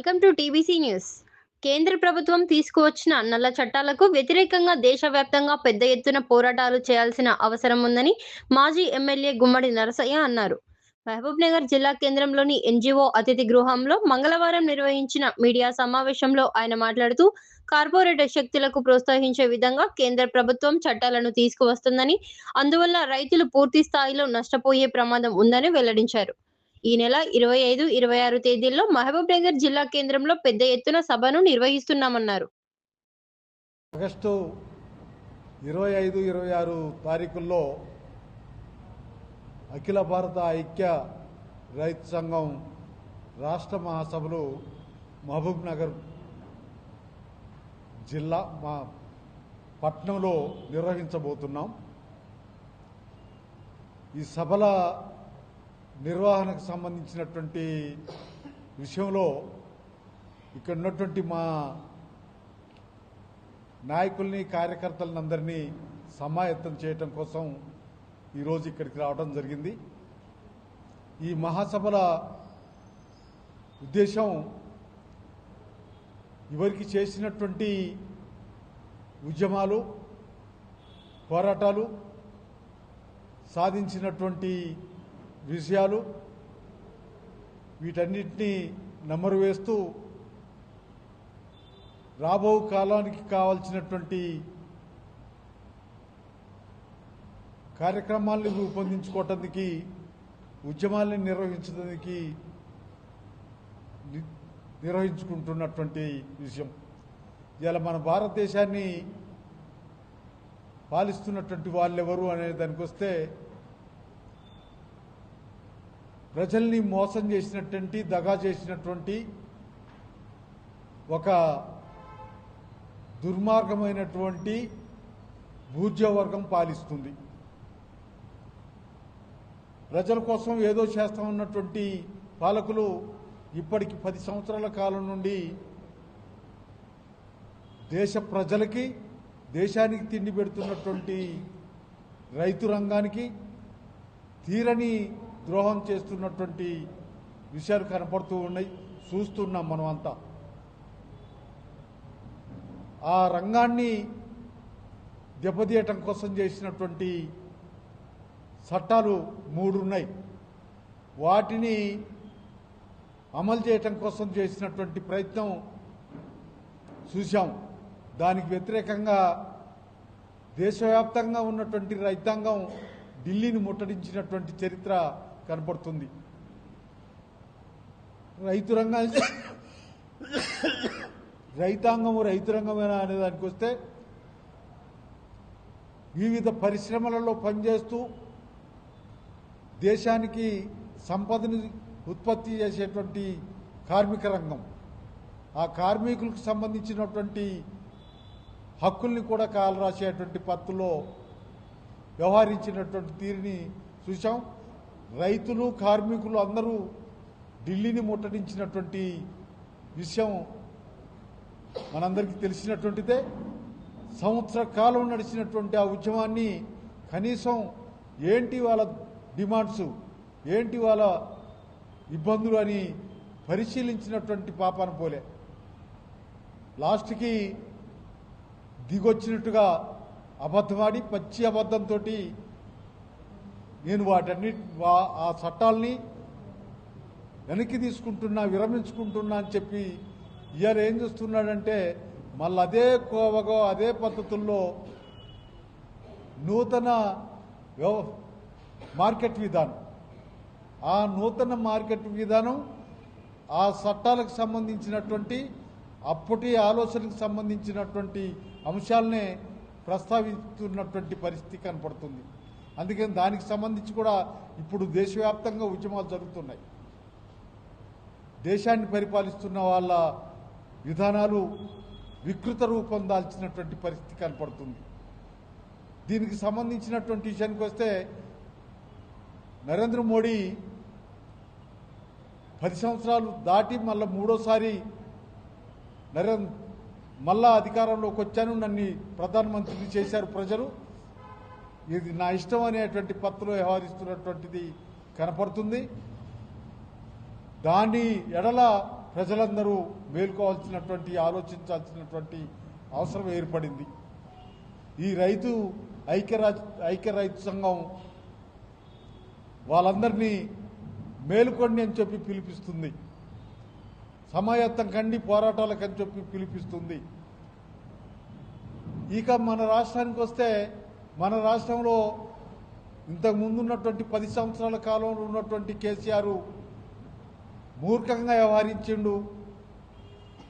Welcome to TBC news. కేంద్ర ప్రభుత్వం తీసుకువచ్చిన నల్ల చట్టాలకు వ్యతిరేకంగా దేశవ్యాప్తంగా పెద్ద ఎత్తున పోరాటాలు చేయాల్సిన అవసరం ఉందని మాజీ ఎమ్మెల్యే గుమ్మడి నరసయ్య అన్నారు. మహబూబ్ నగర్ జిల్లా కేంద్రంలోని ఎన్జిఓ అతిథి గృహంలో మంగళవారం నిర్వహించిన మీడియా సమావేశంలో ఆయన మాట్లాడుతూ కార్పొరేట్ శక్తులకు ప్రోత్సహించే విధంగా కేంద్ర ప్రభుత్వం చట్టాలను తీసుకువస్తుందని అందువల్ల రైతులు పూర్తి స్థాయిలో నష్టపోయే ప్రమాదం ఉందని వెల్లడించారు. ఈ నెల ఇరవై ఐదు ఇరవై ఆరు తేదీల్లో మహబూబ్ నగర్ జిల్లా కేంద్రంలో పెద్ద ఎత్తున సభను నిర్వహిస్తున్నామన్నారు. ఆగస్టు ఇరవై ఐదు ఇరవై ఆరు తారీఖుల్లో అఖిల భారత ఐక్య రైతు సంఘం రాష్ట్ర మహాసభలు మహబూబ్ నగర్ జిల్లా మా పట్నంలో నిర్వహించబోతున్నాం. ఈ సభల నిర్వహణకు సంబంధించినటువంటి విషయంలో ఇక్కడ ఉన్నటువంటి మా నాయకుల్ని కార్యకర్తలందరినీ సమాయత్తం చేయటం కోసం ఈరోజు ఇక్కడికి రావడం జరిగింది. ఈ మహాసభల ఉద్దేశం ఇవరికి చేసినటువంటి ఉద్యమాలు పోరాటాలు సాధించినటువంటి విషయాలు వీటన్నిటినీ నెమరు వేస్తూ రాబో కాలానికి కావాల్సినటువంటి కార్యక్రమాల్ని రూపొందించుకోవటానికి ఉద్యమాల్ని నిర్వహించడానికి నిర్వహించుకుంటున్నటువంటి విషయం ఇలా మన భారతదేశాన్ని పాలిస్తున్నటువంటి వాళ్ళెవరు అనే దానికి వస్తే ప్రజల్ని మోసం చేసినటువంటి దగా చేసినటువంటి ఒక దుర్మార్గమైనటువంటి భూజ్యవర్గం పాలిస్తుంది. ప్రజల కోసం ఏదో చేస్తా ఉన్నటువంటి పాలకులు ఇప్పటికి పది సంవత్సరాల కాలం నుండి దేశ ప్రజలకి దేశానికి తిండి పెడుతున్నటువంటి రైతు రంగానికి తీరని ద్రోహం చేస్తున్నటువంటి విషయాలు కనపడుతూ ఉన్నాయి. చూస్తున్నాం మనం అంతా ఆ రంగాన్ని దెబ్బతీయటం కోసం చేసినటువంటి చట్టాలు మూడు ఉన్నాయి వాటిని అమలు చేయటం కోసం చేసినటువంటి ప్రయత్నం చూశాం. దానికి వ్యతిరేకంగా దేశవ్యాప్తంగా ఉన్నటువంటి రైతాంగం ఢిల్లీని ముట్టడించినటువంటి చరిత్ర కనపడుతుంది. రైతు రంగం రైతాంగము రైతు రంగమేనా అనే దానికి వస్తే వివిధ పరిశ్రమలలో పనిచేస్తూ దేశానికి సంపదని ఉత్పత్తి చేసేటువంటి కార్మిక రంగం. ఆ కార్మికులకు సంబంధించినటువంటి హక్కుల్ని కూడా కాలరాసేటువంటి పత్తులో వ్యవహరించినటువంటి తీరుని చూసాం రైతులు కార్మికులు అందరూ ఢిల్లీని ముట్టడించినటువంటి విషయం మనందరికీ తెలిసినటువంటిదే. సంవత్సర కాలం నడిచినటువంటి ఆ ఉద్యమాన్ని కనీసం ఏంటి వాళ్ళ డిమాండ్స్ ఏంటి వాళ్ళ ఇబ్బందులు అని పరిశీలించినటువంటి పాపాన పోలే. లాస్ట్కి దిగొచ్చినట్టుగా అబద్ధమాడి పచ్చి అబద్ధంతో నేను వాటన్నిటి వా- ఆ చట్టాలని వెనక్కి తీసుకుంటున్నా విరమించుకుంటున్నా అని చెప్పి ఇయర్ ఏం చేస్తున్నాడంటే మళ్ళీ అదే కోవగో అదే పద్ధతుల్లో నూతన వ్యవ- మార్కెట్ విధానం. ఆ నూతన మార్కెట్ విధానం ఆ చట్టాలకు సంబంధించినటువంటి అప్పటి ఆలోచనకు సంబంధించినటువంటి అంశాలనే ప్రస్తావిస్తున్నటువంటి పరిస్థితి కనపడుతుంది. అందుకని దానికి సంబంధించి కూడా ఇప్పుడు దేశవ్యాప్తంగా ఉద్యమాలు జరుగుతున్నాయి. దేశాన్ని పరిపాలిస్తున్న వాళ్ళ విధానాలు వికృత రూపం దాల్చినటువంటి పరిస్థితి కనపడుతుంది. దీనికి సంబంధించినటువంటి విషయానికి వస్తే నరేంద్ర మోడీ పది సంవత్సరాలు దాటి మళ్ళీ మూడోసారి నరేంద్ర మళ్ళా అధికారంలోకి వచ్చాను నన్ను ప్రధానమంత్రిని చేశారు ప్రజలు. ఇది నా ఇష్టం అనేటువంటి పత్రలో వ్యవహరిస్తున్నటువంటిది కనపడుతుంది. దాని ఎడల ప్రజలందరూ మేల్కోవాల్సినటువంటి ఆలోచించాల్సినటువంటి అవసరం ఏర్పడింది. ఈ రైతు ఐక్యరాజ్ ఐక్య రైతు సంఘం వాళ్ళందరినీ మేలుకోండి అని చెప్పి పిలిపిస్తుంది. సమాయత్తం కండి పోరాటాలకు అని చెప్పి పిలిపిస్తుంది. ఇక మన రాష్ట్రానికి వస్తే మన రాష్ట్రంలో ఇంతకుముందు ఉన్నటువంటి పది సంవత్సరాల కాలంలో ఉన్నటువంటి కేసీఆర్ మూర్ఖంగా వ్యవహరించిండు.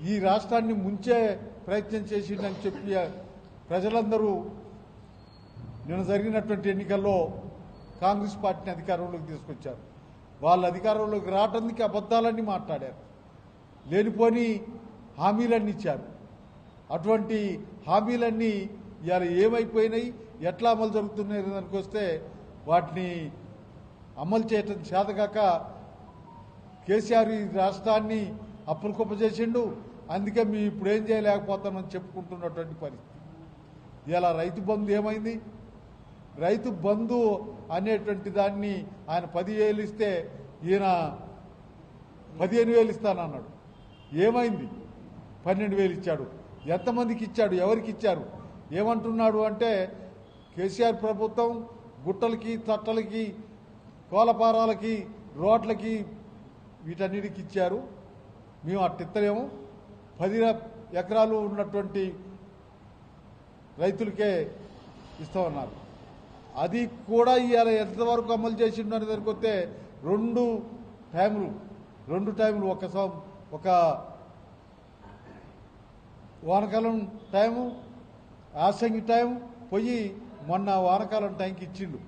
ఈ రాష్ట్రాన్ని ముంచే ప్రయత్నం చేసిండని చెప్పి ప్రజలందరూ నిన్న జరిగినటువంటి ఎన్నికల్లో కాంగ్రెస్ పార్టీని అధికారంలోకి తీసుకొచ్చారు. వాళ్ళ అధికారంలోకి రావడానికి అబద్ధాలన్నీ మాట్లాడారు. లేనిపోని హామీలన్నీ ఇచ్చారు. అటువంటి హామీలన్నీ ఇవాళ ఏమైపోయినాయి? ఎట్లా అమలు జరుగుతున్నాయి దానికి వస్తే వాటిని అమలు చేయటం చేతగాక కేసీఆర్ ఈ రాష్ట్రాన్ని అప్పులు చేసిండు అందుకే మేము ఇప్పుడు ఏం చేయలేకపోతామని చెప్పుకుంటున్నటువంటి పరిస్థితి. ఇలా రైతు బంధు ఏమైంది? రైతు బంధు అనేటువంటి దాన్ని ఆయన పదివేలు ఇస్తే ఈయన పదిహేను వేలు ఇస్తానన్నాడు. ఏమైంది? పన్నెండు వేలు ఇచ్చాడు. ఎంతమందికి ఇచ్చాడు? ఎవరికి ఇచ్చారు? ఏమంటున్నాడు అంటే కేసీఆర్ ప్రభుత్వం గుట్టలకి తట్టలకి కోలపారాలకి రోడ్లకి వీటన్నిటికి ఇచ్చారు. మేము అట్టిత్తలేము. పది ఎకరాలు ఉన్నటువంటి రైతులకే ఇస్తామన్నారు. అది కూడా ఇవాళ ఎంతవరకు అమలు చేసిండు అనే దానికి వస్తే రెండు టైములు రెండు టైములు ఒక ఒక వానకాలం టైము యాసంగి టైం పోయి మొన్న వానకాలం టైంకి ఇచ్చిండు.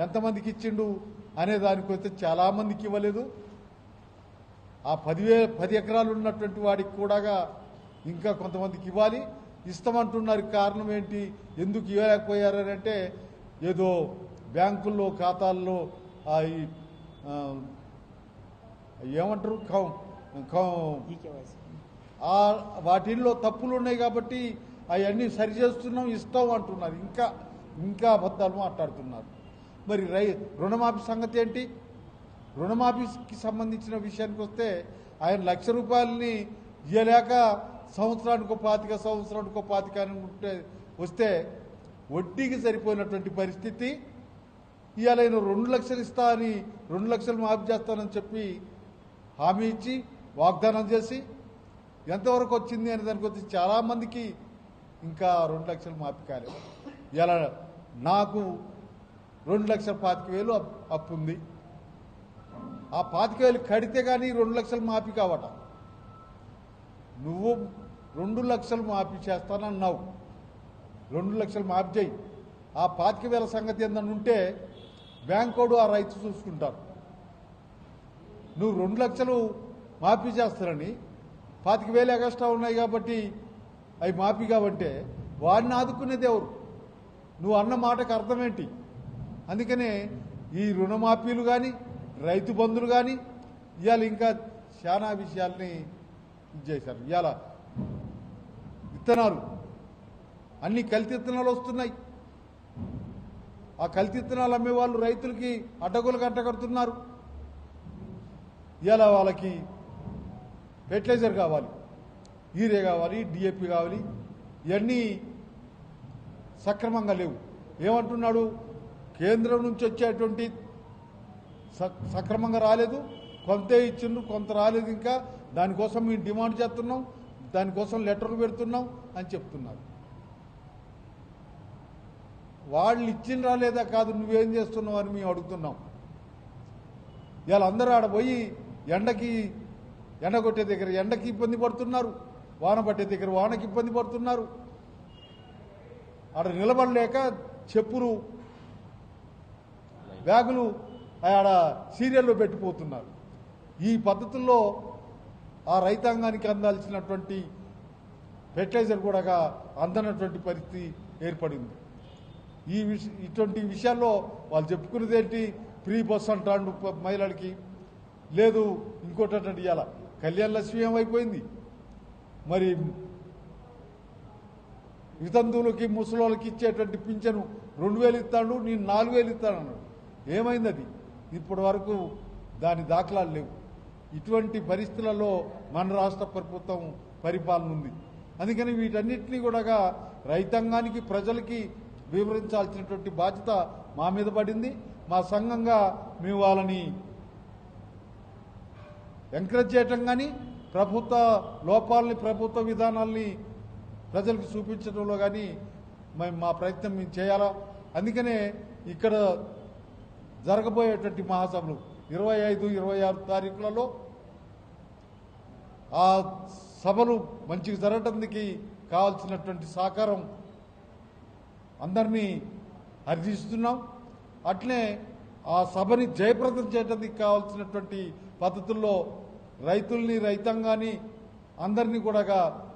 ఎంతమందికి ఇచ్చిండు అనే దానికి వస్తే చాలామందికి ఇవ్వలేదు. ఆ పదివే పది ఎకరాలు ఉన్నటువంటి వాడికి కూడా ఇంకా కొంతమందికి ఇవ్వాలి. ఇస్తామంటున్నారు కారణం ఏంటి? ఎందుకు ఇవ్వలేకపోయారని అంటే ఏదో బ్యాంకుల్లో ఖాతాల్లో ఈ, ఏమంటారు? కౌ- కౌ- ఆ వాటిల్లో తప్పులు ఉన్నాయి కాబట్టి అవన్నీ సరి చేస్తున్నాం ఇస్తాం అంటున్నారు. ఇంకా ఇంకా అబద్ధాలు మాట్లాడుతున్నారు. మరి రై రుణమాఫీ సంగతి ఏంటి? రుణమాఫీకి సంబంధించిన విషయానికి వస్తే ఆయన లక్ష రూపాయలని ఇయ్యలేక సంవత్సరానికో పాతిక సంవత్సరానికో పాతిక అని ఉంటే వస్తే వడ్డీకి సరిపోయినటువంటి పరిస్థితి. ఇవాళ ఆయన రెండు లక్షలు ఇస్తా అని రెండు లక్షలు మాఫీ చేస్తానని చెప్పి హామీ ఇచ్చి వాగ్దానం చేసి ఎంతవరకు వచ్చింది అనే దానికి వచ్చి చాలామందికి ఇంకా రెండు లక్షలు మాఫీ కాలేదు. ఇలా నాకు రెండు లక్షల పాతిక వేలు అప్- అప్పు ఉంది ఆ పాతిక వేలు కడితే కానీ రెండు లక్షలు మాపి కావట. నువ్వు రెండు లక్షలు మాఫీ చేస్తానన్నావు. రెండు లక్షలు మాఫీ చేయి. ఆ పాతిక వేల సంగతి ఏందని ఉంటే బ్యాంకోడు ఆ రైతు చూసుకుంటారు. నువ్వు రెండు లక్షలు మాఫీ చేస్తారని పాతిక వేలు ఎగస్ట్రా ఉన్నాయి కాబట్టి అవి మాఫీ కాబట్టే వాడిని ఆదుకునేది ఎవరు నువ్వు అన్న మాటకు అర్థమేంటి? అందుకనే ఈ రుణమాఫీలు కానీ రైతు బంధులు కానీ ఇవాళ ఇంకా చాలా విషయాల్ని చేశారు. ఇవాళ విత్తనాలు. అన్ని కల్తీ విత్తనాలు వస్తున్నాయి. ఆ కల్తీ విత్తనాలు అమ్మే వాళ్ళు రైతులకి అడ్డగోలు కట్టగడుతున్నారు ఇవాళ వాళ్ళకి ఫెర్టిలైజర్ కావాలి. యూరియా కావాలి డిఏపి కావాలి ఇవన్నీ సక్రమంగా లేవు. ఏమంటున్నాడు? కేంద్రం నుంచి వచ్చేటువంటి సక్- సక్రమంగా రాలేదు. కొంతే ఇచ్చిండ్రు కొంత రాలేదు ఇంకా. దానికోసం మేము డిమాండ్ చేస్తున్నాం దానికోసం లెటర్లు పెడుతున్నాం అని చెప్తున్నారు. వాళ్ళు ఇచ్చిన లేదా కాదు నువ్వేం చేస్తున్నావు అని మేము అడుగుతున్నాం. ఇవాళ అందరూ ఆడ పోయి ఎండకి ఎండ కొట్టే దగ్గర ఎండకి ఇబ్బంది పడుతున్నారు. వాన పట్టే దగ్గర వానకి ఇబ్బంది పడుతున్నారు. ఆడ నిలబడలేక చెప్పులు బ్యాగులు ఆడ సీరియల్లో పెట్టిపోతున్నారు. ఈ పద్ధతుల్లో ఆ రైతాంగానికి అందాల్సినటువంటి ఫెర్టిలైజర్ కూడా అందనటువంటి పరిస్థితి ఏర్పడింది. ఈ విష ఇటువంటి విషయాల్లో వాళ్ళు చెప్పుకునేది ఏంటి? ఫ్రీ బస్ అంటాడు మహిళలకి. లేదు ఇంకోటి అంటే ఇవాళ కళ్యాణ లక్ష్మి ఏమైపోయింది? మరి వితంతువులకి ముసలోళ్ళకి ఇచ్చేటువంటి పింఛను రెండు వేలు ఇస్తాడు నేను నాలుగు వేలు ఇస్తాను అన్నాడు. ఏమైంది అది ఇప్పటి వరకు దాని దాఖలాలు లేవు. ఇటువంటి పరిస్థితులలో మన రాష్ట్ర ప్రభుత్వం పరిపాలన ఉంది. అందుకని వీటన్నిటినీ కూడా రైతాంగానికి ప్రజలకి వివరించాల్సినటువంటి బాధ్యత మా మీద పడింది. మా సంఘంగా మేము వాళ్ళని ఎంకరేజ్ చేయటం కానీ ప్రభుత్వ లోపాలని ప్రభుత్వ విధానాల్ని ప్రజలకు చూపించడంలో కానీ మేము మా ప్రయత్నం మేము చేయాలా? అందుకనే ఇక్కడ జరగబోయేటువంటి మహాసభలు ఇరవై ఐదు ఇరవై ఆరు తారీఖులలో ఆ సభలు మంచిగా జరగటానికి కావాల్సినటువంటి సహకారం అందరినీ అర్థిస్తున్నాం అట్లే ఆ సభని జయప్రదం చేయడానికి కావాల్సినటువంటి పద్ధతుల్లో రైతుల్ని రైతాంగాన్ని అందరినీ కూడా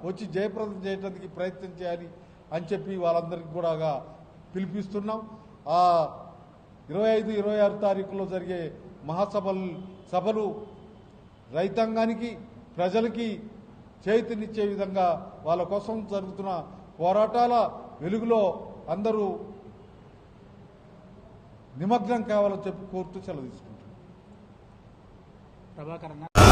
వచ్చి జయప్రదం చేయడానికి ప్రయత్నం చేయాలి అని చెప్పి వాళ్ళందరికీ కూడా పిలిపిస్తున్నాం. ఆ ఇరవై ఐదు ఇరవై ఆరు తారీఖులో జరిగే మహాసభలు సభలు రైతాంగానికి ప్రజలకి చేతినిచ్చే విధంగా వాళ్ళ కోసం జరుగుతున్న పోరాటాల వెలుగులో అందరూ నిమగ్నం కావాలని చెప్పి కోరుతూ సెలవు తీసుకుంటున్నాను ప్రభాకర్